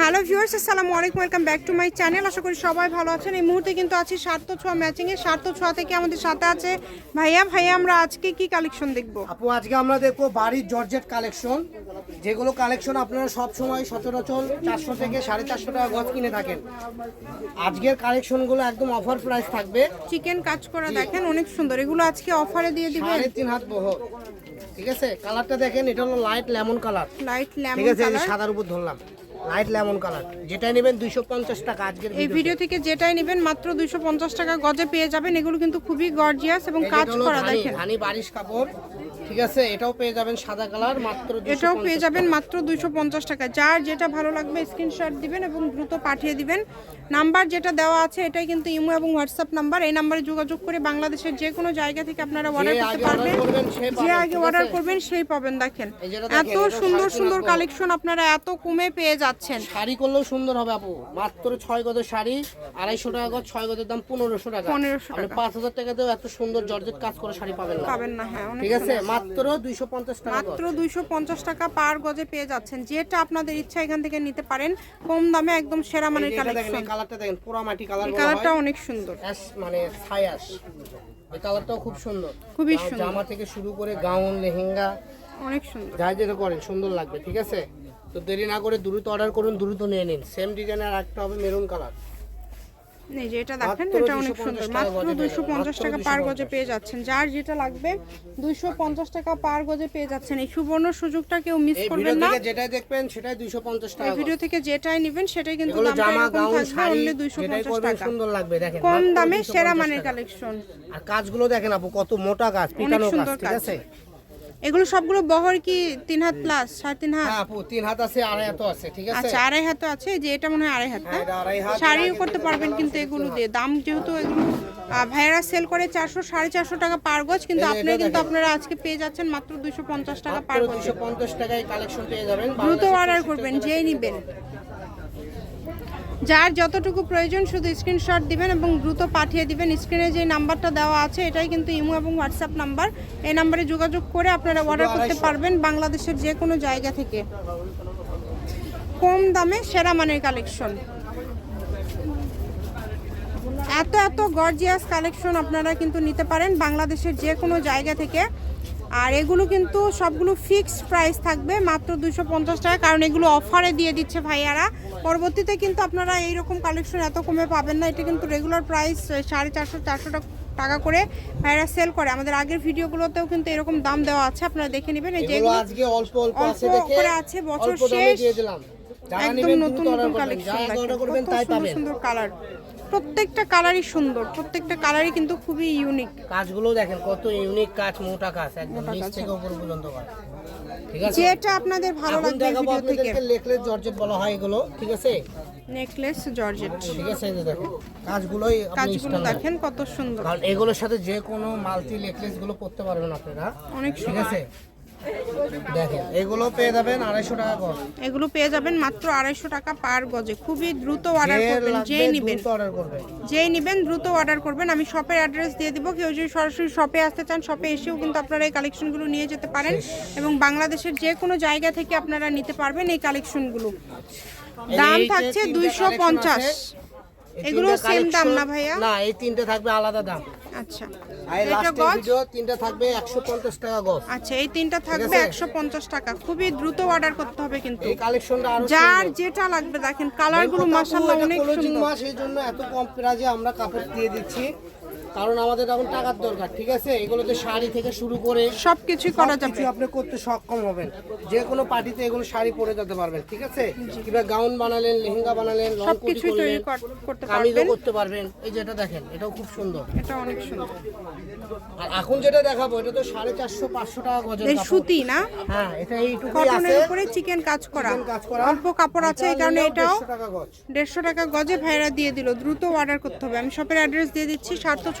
Hello viewers আসসালামু আলাইকুম welcome back to my channel. আশা করি সবাই ভালো আছেন। এই মুহূর্তে কিন্তু আছি সার্থ ছোঁয়া ম্যাচিংয়ে সার্থ ছোঁয়া থেকে আমাদের সাথে আছে ভাইয়া। ভাইয়া আমরা আজকে কি কালেকশন দেখব? আপু আজকে আমরা দেখব বাড়ির জর্জেট কালেকশন যেগুলো কালেকশন আপনারা সব সময় সচরাচর চারশো থেকে সাড়ে চারশো টাকা গজ কিনে থাকেন। আজকের কালেকশনগুলো একদম অফার প্রাইস থাকবে। চিকেন কাজ করা দেখেন অনেক সুন্দর। এগুলো আজকে অফারে দিয়ে দিবেন। সাড়ে তিন হাত বহ ঠিক আছে? কালারটা দেখেন এটা হলো লাইট লেমন কালার লাইট ঠিক লেমন আছে কালার সাদার উপর ধরলাম। লাইট লেমন কালার যেটা নেবেন দুইশো পঞ্চাশ টাকা আজকের এই ভিডিও থেকে যেটাই নেবেন মাত্র দুইশো পঞ্চাশ টাকা গজে পেয়ে যাবেন। এগুলো কিন্তু খুবই গর্জিয়াস এবং কাজ করা দেখেন। ধানি বারিশ কাপড়। ঠিক আছে? এটাও পেয়ে যাবেন সাদা কালার মাত্র এটাও পেয়ে যাবেন মাত্র দুইশো পঞ্চাশ টাকা। যার যেটা ভালো লাগবে স্ক্রিনশট দিবেন এবং দ্রুত পাঠিয়ে দিবেন। নাম্বার যেটা দেওয়া আছে এটাই কিন্তু ইমো এবং হোয়াটসঅ্যাপ নাম্বার। এই নাম্বারে যোগাযোগ করে বাংলাদেশের যে কোনো জায়গা থেকে আপনারা অর্ডার করতে পারবেন। যে আগে অর্ডার করবেন সেই পাবেন দেখেন। এত সুন্দর সুন্দর কালেকশন আপনারা এত কমে পেয়ে যাচ্ছেন। শাড়ি করলেও সুন্দর হবে আপু। মাত্র ছয় গজের শাড়ি আড়াইশো টাকা গজ ছয় গজের দাম পনেরোশো টাকা। পনেরোশো টাকা। পাঁচ হাজার টাকাতেও এত সুন্দর জর্জেট কাজ করে শাড়ি পাবেন পাবেন না হ্যাঁ ঠিক আছে? মাত্র দুইশো পঞ্চাশ টাকা মাত্র দুইশো পঞ্চাশ টাকা পার গজে পেয়ে যাচ্ছেন। যেটা আপনাদের ইচ্ছা এখান থেকে নিতে পারেন কম দামে একদম সেরা মানের কালেকশন কালারটা দেখেন পুরো মাটি কালার কালারটা অনেক সুন্দর। মানে ছায়াস এই কালারটাও খুব সুন্দর। খুবই সুন্দর। জামা থেকে শুরু করে গাউন লেহেঙ্গা অনেক সুন্দর। যাই যেটা করেন সুন্দর লাগবে ঠিক আছে? তো দেরি না করে দ্রুত অর্ডার করুন দ্রুত নিয়ে নিন। সেম ডিজাইনের একটা হবে মেরুন কালার এই যে এটা দেখেন এটা অনেক সুন্দর। মাত্র দুইশো পঞ্চাশ টাকা পার গজে পেয়ে যাচ্ছেন। যার যেটা লাগবে দুইশো পঞ্চাশ টাকা পার গজে পেয়ে যাচ্ছেন। এই সুবর্ণ সুযোগটা কেউ মিস করবেন না। যেটাই দেখবেন সেটাই দুইশো পঞ্চাশ টাকা ভিডিও থেকে যেটাই নেবেন সেটাই কিন্তু জামা গাউন শাড়ি দুইশো পঞ্চাশ টাকা। সুন্দর লাগবে। দেখেন কম দামে সেরা মানের কালেকশন। আর কাজগুলো দেখেন আপু কত মোটা কাজ পিটানো কাজ সুন্দর ঠিক আছে? এগুলো সবগুলো বহর কি তিন হাত প্লাস সাড়ে তিন হাত? হ্যাঁ আপু তিন হাত আছে আড়াই হাতও আছে ঠিক আছে? আচ্ছা আড়াই হাতও আছে যে এটা মনে হয় আড়াই হাত না? হ্যাঁ, হাত। শাড়িও করতে পারবেন কিন্তু এগুলো দিয়ে। দাম যেহেতু এগুলো ভাইয়েরা সেল করে চারশো সাড়ে চারশো টাকা পার গজ কিন্তু আপনারা আপনি কিন্তু আপনারা আজকে পেয়ে যাচ্ছেন মাত্র দুইশো পঞ্চাশ টাকা পার গজ দুইশো পঞ্চাশ টাকায় কালেকশন পেয়ে যাবেন দ্রুত অর্ডার করবেন যেই নিবেন। যার যতটুকু প্রয়োজন শুধু স্ক্রিনশট দিবেন এবং দ্রুত পাঠিয়ে দিবেন। স্ক্রিনে যে নাম্বারটা দেওয়া আছে এটাই কিন্তু ইমো এবং হোয়াটসঅ্যাপ নাম্বার এই নাম্বারে যোগাযোগ করে আপনারা অর্ডার করতে পারবেন বাংলাদেশের যে কোনো জায়গা থেকে। কম দামে সেরা মানের কালেকশন এত এত গর্জিয়াস কালেকশন আপনারা কিন্তু নিতে পারেন বাংলাদেশের যে কোনো জায়গা থেকে। আর এগুলো কিন্তু সবগুলো ফিক্সড প্রাইস থাকবে মাত্র দুশো পঞ্চাশ টাকা। কারণ এগুলো অফারে দিয়ে দিচ্ছে ভাইয়ারা। পরবর্তীতে কিন্তু আপনারা এইরকম কালেকশন এত কমে পাবেন না। এটা কিন্তু রেগুলার প্রাইস সাড়ে চারশো চারশো টাকা করে ভাইয়ারা সেল করে। আমাদের আগের ভিডিওগুলোতেও কিন্তু এরকম দাম দেওয়া আছে আপনারা দেখে নেবেন। এই যেগুলো অল্প আছে করে আছে, বছর শেষ। একদম নতুন নতুন কালেকশন যা সুন্দর সুন্দর কালার প্রত্যেকটা কালারই সুন্দর প্রত্যেকটা কালারই কিন্তু খুবই ইউনিক কাজগুলো দেখেন কত ইউনিক কাজ মোটা কাজ একদম নিচ থেকে উপর পর্যন্ত কাজ। ঠিক আছে? যেটা আপনাদের ভালো লাগবে ভিডিও থেকে। লেকলেস জর্জেট বলা হয় এগুলো ঠিক আছে? নেকলেস জর্জেট ঠিক আছে এই যে দেখেন কাজগুলোই আপনি কাজগুলো দেখেন কত সুন্দর। কারণ এগুলোর সাথে যে কোনো মাল্টি নেকলেসগুলো করতে পারবেন আপনারা। অনেক ঠিক আছে? দেখেন এগুলো পেয়ে যাবেন আড়াইশো টাকা গজ। এগুলো পেয়ে যাবেন মাত্র আড়াইশো টাকা পার গজে। খুবই দ্রুত অর্ডার করবেন যেই নিবেন। যেই নিবেন দ্রুত অর্ডার করবেন। আমি শপের অ্যাড্রেস দিয়ে দিব। কেউ যদি সরাসরি শপে আসতে চান শপে এসেও কিন্তু আপনারা এই কালেকশনগুলো নিয়ে যেতে পারেন এবং বাংলাদেশের যে কোনো জায়গা থেকে আপনারা নিতে পারবেন এই কালেকশনগুলো এই দাম থাকছে দুইশো পঞ্চাশ। এগুলো same দাম না ভাইয়া? না এই তিনটে থাকবে আলাদা দাম। আচ্ছা। তিনটে থাকবে একশো পঞ্চাশ টাকা গজ। আচ্ছা এই তিনটা থাকবে আছে? একশো পঞ্চাশ টাকা। খুবই দ্রুত অর্ডার করতে হবে কিন্তু। এই কালেকশনটা যার যেটা লাগবে দেখেন কালারগুলো মাসাল্লাহ অনেক সুন্দর। মাস এই জন্য এত কম প্রাইজে আমরা কাপড় দিয়ে দিচ্ছি। কারণ আমাদের এখন টাকার দরকার ঠিক আছে? এগুলোতে শাড়ি থেকে শুরু করে সবকিছু করা যাবে। আপনি করতে সক্ষম হবেন। যে কোনো পার্টিতে এগুলো শাড়ি পরে যেতে পারবেন ঠিক আছে? কিংবা গাউন বানালেন লেহেঙ্গা বানালেন লং কোটি করলেন করতে কামিজও করতে পারবেন। এই যেটা দেখেন এটাও খুব সুন্দর। এটা অনেক সুন্দর। আর এখন যেটা দেখাবো এটা তো সাড়ে চারশো পাঁচশো টাকা গজের এই সুতি না? হ্যাঁ এটা এইটুকুই আছে। কটনের উপরে চিকেন কাজ করা। অল্প কাপড় আছে এই কারণে এটাও 150 টাকা গজ। দেড়শো টাকা গজে ভাইরা দিয়ে দিল। দ্রুত অর্ডার করতে হবে। আমি শপের অ্যাড্রেস দিয়ে দিচ্ছি ছ